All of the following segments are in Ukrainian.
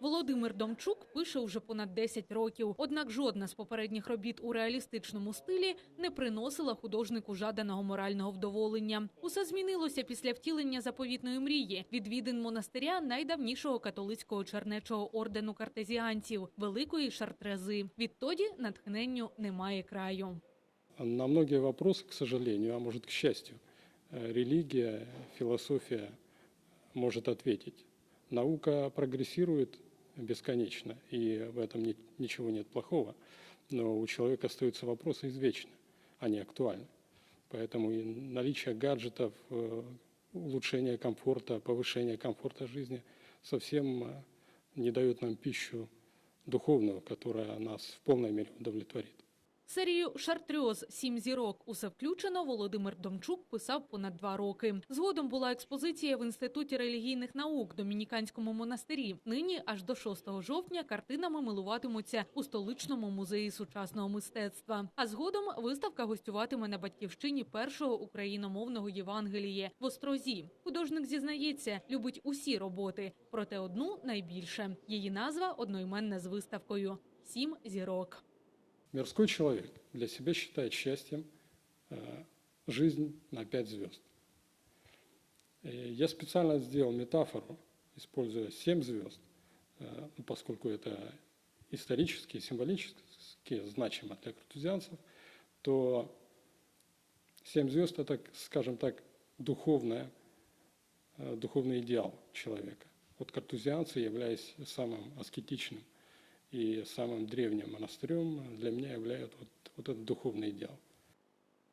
Володимир Домчук пише уже понад 10 років. Однак жодна з попередніх робіт у реалістичному стилі не приносила художнику жаданого морального вдоволення. Усе змінилося після втілення заповітної мрії відвідин монастиря найдавнішого католицького чернечого ордену картезіанців великої шартрези. Відтоді натхненню немає краю. На многие вопросы, к сожалению, а может к счастью, э, религия, философия может ответить. Наука прогрессирует бесконечно, и в этом ни- ничего нет плохого, но у человека остаются вопросы извечны, они актуальны. Поэтому и наличие гаджетов, э, улучшение комфорта, повышение комфорта жизни совсем э, не дает нам пищу духовную, которая нас в полной мере удовлетворит. Серію Шартрьоз Сім зірок усе включено. Володимир Домчук писав понад два роки. Згодом була експозиція в інституті релігійних наук Домініканському монастирі. Нині аж до 6 жовтня картинами милуватимуться у столичному музеї сучасного мистецтва. А згодом виставка гостюватиме на батьківщині першого україномовного Євангеліє в Острозі. Художник зізнається, любить усі роботи, проте одну найбільше. Її назва одноіменна з виставкою Сім зірок. Мирской человек для себя считает счастьем э, жизнь на пять звезд. Э, Я специально сделал метафору, используя семь звезд, э, ну, поскольку это исторически и символически значимо для картузианцев, то семь звезд – это, скажем так, духовная, э, духовный идеал человека. Вот картузианцы, являясь самым аскетичным и самым древним монастырем, для меня являют вот, вот этот духовный идеал.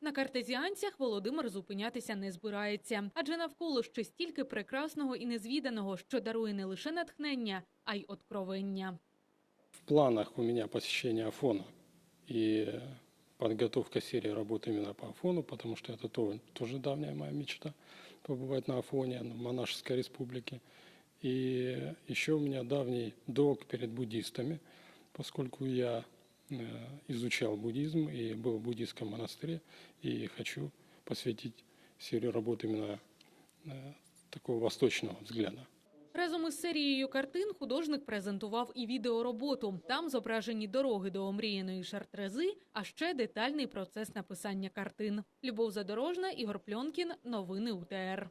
На картезіанцях Володимир зупинятися не збирається, адже навколо ще стільки прекрасного і незвіданого, що дарує не лише натхнення, а й откровення. В планах у меня посещение Афона и подготовка серии работ именно по Афону, потому что это то- тоже давняя моя мечта побывать на Афоне, в монашеской республике. И еще у меня давний долг перед буддистами, поскольку я э, изучал буддизм и был в буддийском монастыре, и хочу посвятить серию работ именно э, такого восточного взгляда. Разом із серією картин художник презентував і відеороботу. Там зображені дороги до омріяної шартрези, а ще детальний процес написання картин. Любов Задорожна, Ігор Пльонкін. Новини УТР.